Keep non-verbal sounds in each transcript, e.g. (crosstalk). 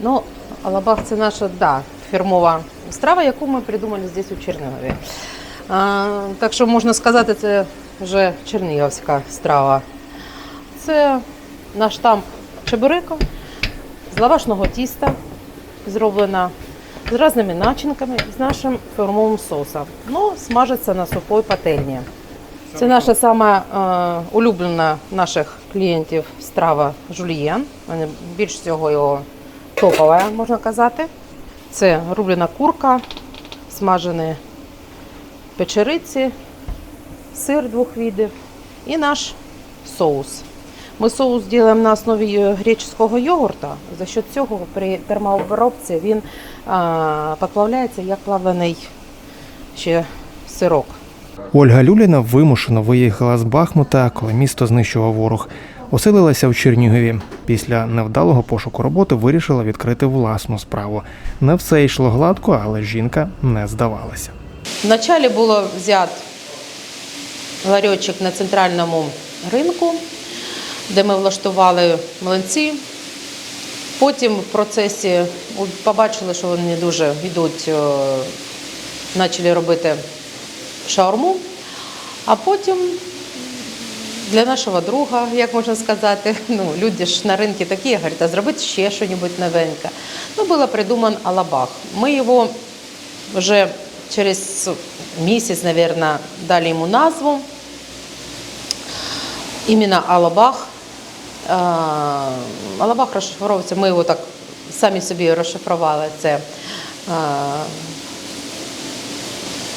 Ну, Алабах це наша да, фірмова страва, яку ми придумали здесь у Чернігові. А, так що можна сказати, це вже чернігівська страва. Це наш штамп чебурека з лавашного тіста, зроблена з різними начинками і з нашим фірмовим соусом. Ну, смажиться на сухій пательні. Це наша сама е, улюблена наших клієнтів страва жульєн. Вони більш всього його топова, можна казати. Це рублена курка, смажені печериці, сир двох видів і наш соус. Ми соус робимо на основі греческого йогурта. За счет цього при термообробці він а, поплавляється як плавлений ще сирок. Ольга Люліна вимушено виїхала з Бахмута, коли місто знищував ворог. Оселилася в Чернігові. Після невдалого пошуку роботи вирішила відкрити власну справу. Не все йшло гладко, але жінка не здавалася. Вначале було взят ларьочок на центральному ринку, де ми влаштували млинці. Потім в процесі побачили, що вони дуже йдуть, е, почали робити шаурму, а потім для нашого друга, як можна сказати, (laughs) ну, люди ж на ринку такі, говорять, а зробити ще щось новеньке. Ну, було придуман Алабах. Ми його вже через місяць, мабуть, дали йому назву. Іменно Алабах. Алабах розшифровується, ми його так самі собі розшифрували. Це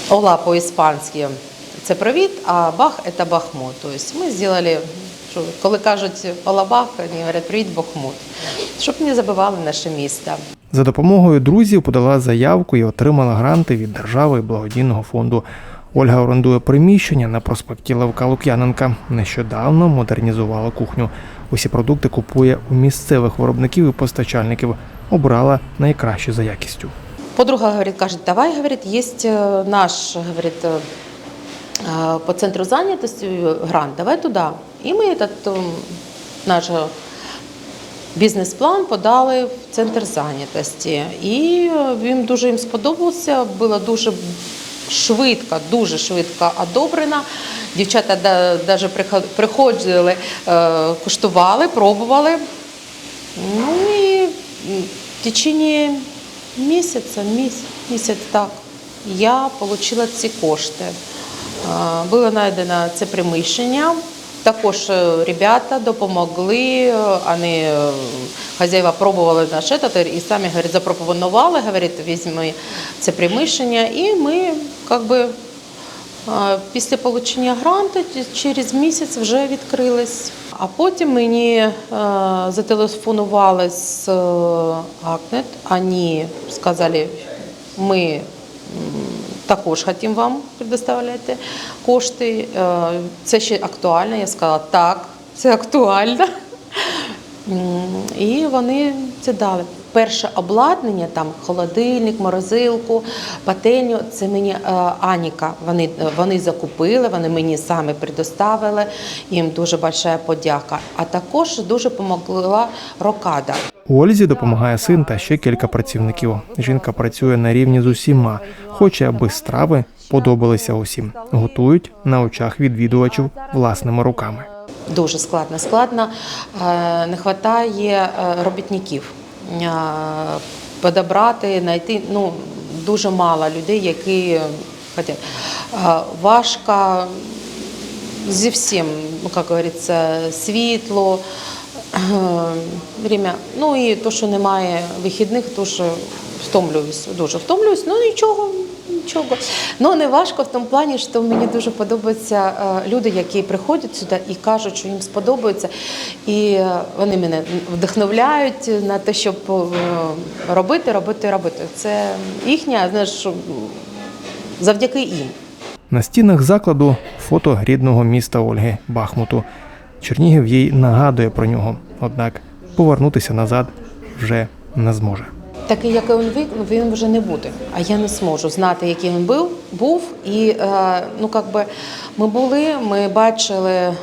Ола по-іспанськи це привіт, а Бах це Бахмут. Тобто ми зробили, що коли кажуть Алабах, вони говорять привіт Бахмут, щоб не забивали наше місто. За допомогою друзів подала заявку і отримала гранти від держави і благодійного фонду. Ольга орендує приміщення на проспекті Левка Лук'яненка. Нещодавно модернізувала кухню. Усі продукти купує у місцевих виробників і постачальників. Обрала найкращі за якістю. Подруга говорит, кажет, давай, говорит, есть э, наш, говорит, э, э, по центру занятости э, грант, давай туда. И мы этот э, наш э, бізнес-план подали в центр зайнятості. І е, він дуже їм сподобався, було дуже швидко, дуже швидко одобрено. Дівчата навіть приходили, е, куштували, пробували. Ну і в течение місяця, місяць, місяць так, я отримала ці кошти. Було знайдено це приміщення. Також е, ребята допомогли, е, вони, е, хазяїва пробували наш этот, і самі говорить, запропонували, говорить, візьми це приміщення. І ми как би, е, після отримання гранту через місяць вже відкрились. А потім мені зателефонували з Акнет. Вони сказали, ми також хочемо вам предоставляти кошти. Е, Це ще актуально. Я сказала, так, це актуально. І вони це дали. Перше обладнання, там холодильник, морозилку, пательню, це мені е, Аніка. Вони, вони закупили, вони мені саме предоставили. Їм дуже большая подяка. А також дуже допомогла Рокада. Ользі допомагає син та ще кілька працівників. Жінка працює на рівні з усіма, хоче, аби страви подобалися усім. Готують на очах відвідувачів власними руками. Дуже складно. Складно е, не вистачає робітників. Е, Подобрати, знайти ну, дуже мало людей, які хочуть. Е, Важко зі всім, ну, як говориться, світло, е, время. Ну і то, що немає вихідних, то що втомлююсь, дуже втомлююсь, ну нічого, нічого. Ну не важко в тому плані, що мені дуже подобаються е, люди, які приходять сюди і кажуть, що їм сподобається. І е, вони мене вдохновляють на те, щоб е, робити, робити, робити. Це їхня, знаєш, завдяки їм. На стінах закладу фото рідного міста Ольги Бахмуту. Чернігів їй нагадує про нього, однак повернутися назад вже не зможе. Такий, який він він вже не буде. А я не зможу знати, який він був. був. І е, ну, как би, ми були, ми бачили,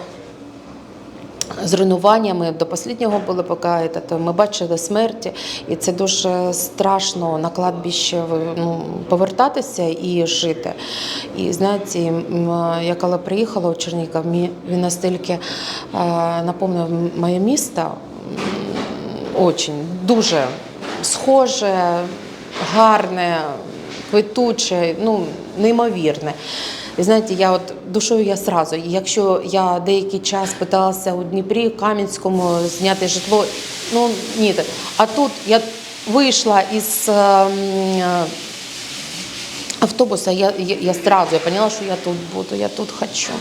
з руйнуваннями до останнього були поки этот, ми бачили смерті, і це дуже страшно на кладбище ну, повертатися і жити. І знаєте, я коли приїхала у Чернігів, він настільки е, наповнив моє місто. Очень дуже схоже, гарне, квитуче, ну неймовірне. І знаєте, я от душою я сразу. Якщо я деякий час питалася у Дніпрі, Кам'янському зняти житло, ну ні. А тут я вийшла із ем, автобуса, я, я, я сразу я поняла, що я тут буду, я тут хочу.